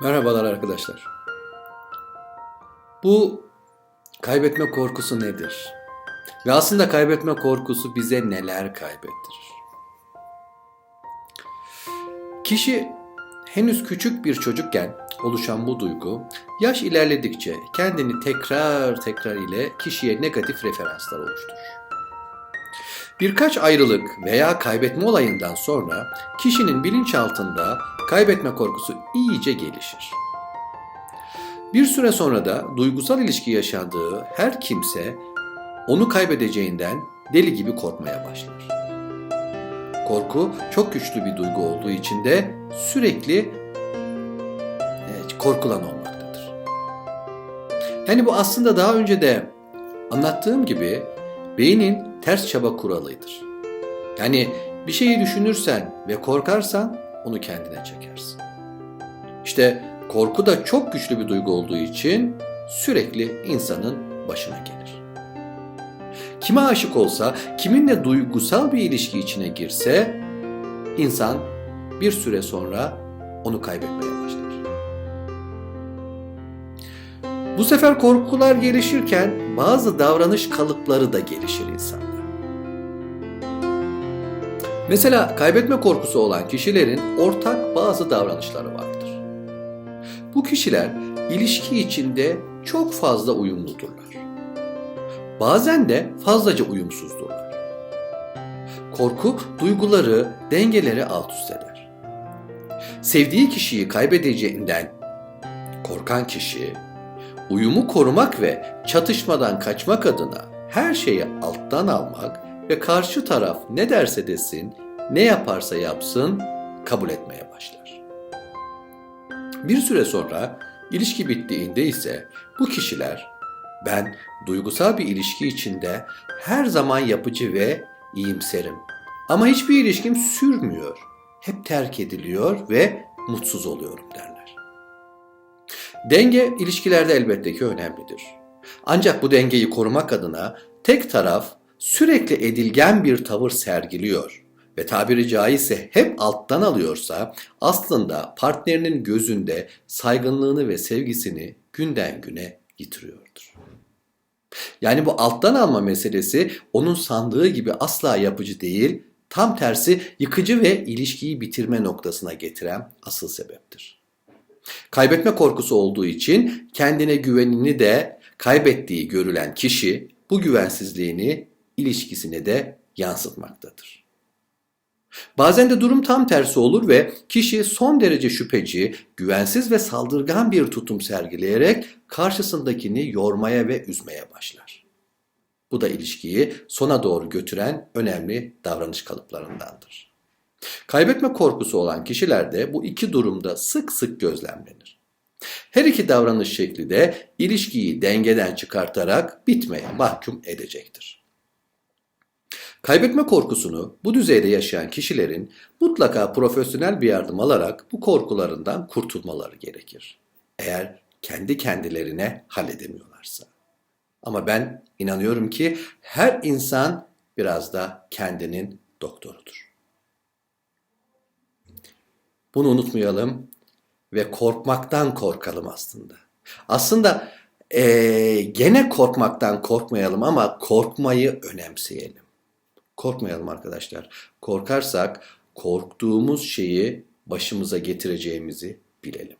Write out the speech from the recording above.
Merhabalar arkadaşlar. Bu kaybetme korkusu nedir? Ve aslında kaybetme korkusu bize neler kaybettirir? Kişi henüz küçük bir çocukken oluşan bu duygu yaş ilerledikçe kendini tekrar tekrar ile kişiye negatif referanslar oluşturur. Birkaç ayrılık veya kaybetme olayından sonra kişinin bilinçaltında kaybetme korkusu iyice gelişir. Bir süre sonra da duygusal ilişki yaşadığı her kimse onu kaybedeceğinden deli gibi korkmaya başlar. Korku çok güçlü bir duygu olduğu için de sürekli korkulan olmaktadır. Yani bu aslında daha önce de anlattığım gibi beynin ters çaba kuralıydır. Yani bir şeyi düşünürsen ve korkarsan onu kendine çekersin. İşte korku da çok güçlü bir duygu olduğu için sürekli insanın başına gelir. Kime aşık olsa, kiminle duygusal bir ilişki içine girse insan bir süre sonra onu kaybetmeye başlar. Bu sefer korkular gelişirken bazı davranış kalıpları da gelişir insanda. Mesela kaybetme korkusu olan kişilerin ortak bazı davranışları vardır. Bu kişiler ilişki içinde çok fazla uyumludurlar. Bazen de fazlaca uyumsuzdurlar. Korku duyguları, dengeleri alt üst eder. Sevdiği kişiyi kaybedeceğinden korkan kişi uyumu korumak ve çatışmadan kaçmak adına her şeyi alttan almak ve karşı taraf ne derse desin, ne yaparsa yapsın kabul etmeye başlar. Bir süre sonra ilişki bittiğinde ise bu kişiler ben duygusal bir ilişki içinde her zaman yapıcı ve iyimserim. Ama hiçbir ilişkim sürmüyor. Hep terk ediliyor ve mutsuz oluyorum derler. Denge ilişkilerde elbette ki önemlidir. Ancak bu dengeyi korumak adına tek taraf sürekli edilgen bir tavır sergiliyor ve tabiri caizse hep alttan alıyorsa aslında partnerinin gözünde saygınlığını ve sevgisini günden güne yitiriyordur. Yani bu alttan alma meselesi onun sandığı gibi asla yapıcı değil, tam tersi yıkıcı ve ilişkiyi bitirme noktasına getiren asıl sebeptir. Kaybetme korkusu olduğu için kendine güvenini de kaybettiği görülen kişi bu güvensizliğini ilişkisine de yansıtmaktadır. Bazen de durum tam tersi olur ve kişi son derece şüpheci, güvensiz ve saldırgan bir tutum sergileyerek karşısındakini yormaya ve üzmeye başlar. Bu da ilişkiyi sona doğru götüren önemli davranış kalıplarındandır. Kaybetme korkusu olan kişilerde bu iki durumda sık sık gözlemlenir. Her iki davranış şekli de ilişkiyi dengeden çıkartarak bitmeye mahkum edecektir. Kaybetme korkusunu bu düzeyde yaşayan kişilerin mutlaka profesyonel bir yardım alarak bu korkularından kurtulmaları gerekir. Eğer kendi kendilerine halledemiyorlarsa. Ama ben inanıyorum ki her insan biraz da kendinin doktorudur. Bunu unutmayalım ve korkmaktan korkalım aslında. Aslında ee, gene korkmaktan korkmayalım ama korkmayı önemseyelim. Korkmayalım arkadaşlar. Korkarsak korktuğumuz şeyi başımıza getireceğimizi bilelim.